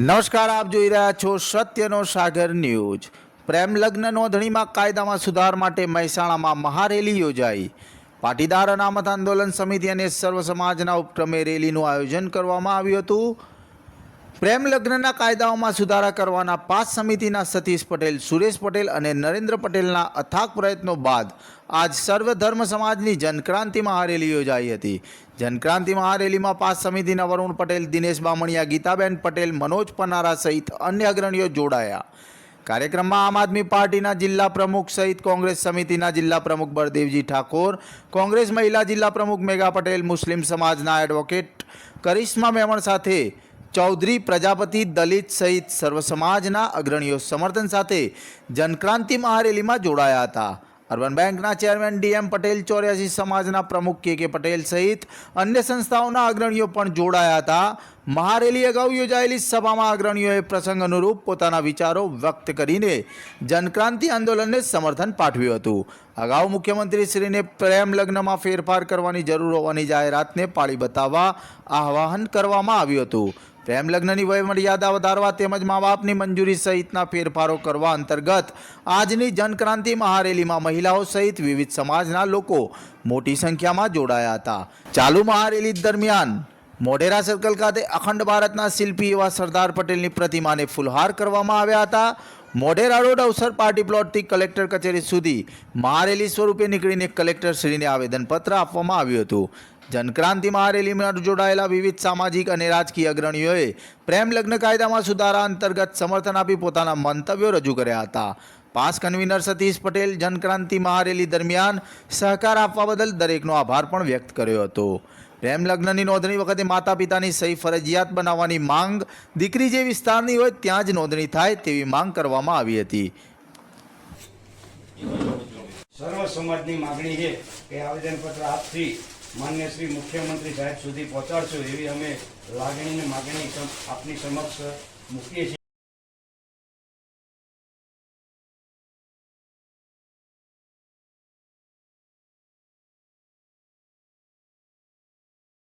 નમસ્કાર, આપ જોઈ રહ્યા છો સત્યનો સાગર ન્યૂઝ. પ્રેમ લગ્ન નોંધણીમાં કાયદામાં સુધાર માટે મહેસાણામાં મહારેલી યોજાઈ. પાટીદાર અનામત આંદોલન સમિતિ અને સર્વ સમાજના ઉપક્રમે રેલીનું આયોજન કરવામાં આવ્યું હતું. પ્રેમ લગ્નના કાયદાઓમાં સુધારા કરવાના પાંચ સમિતિના સતીશ પટેલ, સુરેશ પટેલ અને નરેન્દ્ર પટેલના અથાગ પ્રયત્નો બાદ આજ સર્વ ધર્મ સમાજની જનક્રાંતિ મહારેલી યોજાઈ હતી. જનક્રાંતિ મહારેલીમાં પાંચ સમિતિના વરુણ પટેલ, દિનેશ બામણિયા, ગીતાબેન પટેલ, મનોજ પનારા સહિત અન્ય અગ્રણીઓ જોડાયા. કાર્યક્રમમાં આમ આદમી પાર્ટીના જિલ્લા પ્રમુખ સહિત કોંગ્રેસ સમિતિના જિલ્લા પ્રમુખ બળદેવજી ઠાકોર, કોંગ્રેસ મહિલા જિલ્લા પ્રમુખ મેઘા પટેલ, મુસ્લિમ સમાજના એડવોકેટ કરિશ્મા મેમણ સાથે ચૌધરી પ્રજાપતિ દલિત સહિત સર્વ સમાજના અગ્રણીઓ સમર્થન સાથે જનક્રાંતિ મહારેલીમાં જોડાયા હતા. અર્બન બેંકના ચેરમેન ડીએમ પટેલ ચોર્યાસી સમાજના પ્રમુખ કે કે પટેલ સહિત અન્ય સંસ્થાઓના અગ્રણીઓ પણ જોડાયા હતા. મહારેલી અગાઉ યોજાયેલી સભામાં અગ્રણીઓએ પ્રસંગ અનુરૂપ પોતાના વિચારો વ્યક્ત કરીને જનક્રાંતિ આંદોલનને સમર્થન પાઠવ્યું હતું. અગાઉ મુખ્યમંત્રીશ્રીને પ્રેમ લગ્નમાં ફેરફાર કરવાની જરૂર હોવાની જાહેરાતને પાળી બતાવવા આહ્વાન કરવામાં આવ્યું હતું. પ્રેમ લગ્નની વયમર્યાદા વધારવા તેમજ મા બાપની મંજૂરી સહિતના ફેરફારો કરવા અંતર્ગત આજની જનક્રાંતિ મહારેલીમાં મહિલાઓ સહિત વિવિધ સમાજના લોકો મોટી સંખ્યામાં જોડાયા હતા. ચાલુ મહારેલી દરમિયાન મોઢેરા સર્કલ ખાતે અખંડ ભારતના શિલ્પી એવા સરદાર પટેલની પ્રતિમાને ફુલહાર કરવામાં આવ્યા હતા. મોઢેરા રોડ અવસર પાર્ટી પ્લોટથી કલેક્ટર કચેરી સુધી મહારેલી સ્વરૂપે નીકળીને કલેક્ટરશ્રીને આવેદનપત્ર આપવામાં આવ્યું હતું. જનક્રાંતિ રેલીમાં જોડાયેલા વિવિધ સામાજિક અને રાજકીય અગ્રણીઓએ પ્રેમ લગ્ન કાયદામાં સુધારા અંતર્ગત સમર્થન આપી પોતાના મંતવ્યો રજૂ કર્યા હતા. પાસ કન્વીનર સતીશ પટેલ જનક્રાંતિ મહારેલી દરમિયાન સહકાર આપવા બદલ દરેકનો આભાર પણ વ્યક્ત કર્યો હતો. પ્રેમ લગ્નની નોંધણી વખતે માતા પિતાની સહી ફરજિયાત બનાવવાની માંગ દીકરી જે વિસ્તારની હોય ત્યાં જ નોંધણી થાય તેવી માંગ કરવામાં આવી હતી. સર્વ સમાજની માગણી છે કે આવેદનપત્ર આપથી માન્ય શ્રી મુખ્યમંત્રી સાહેબ સુધી પહોંચાડશો એવી અમે લાગણી અને માગણી આપની સમક્ષ મૂકીએ છીએ.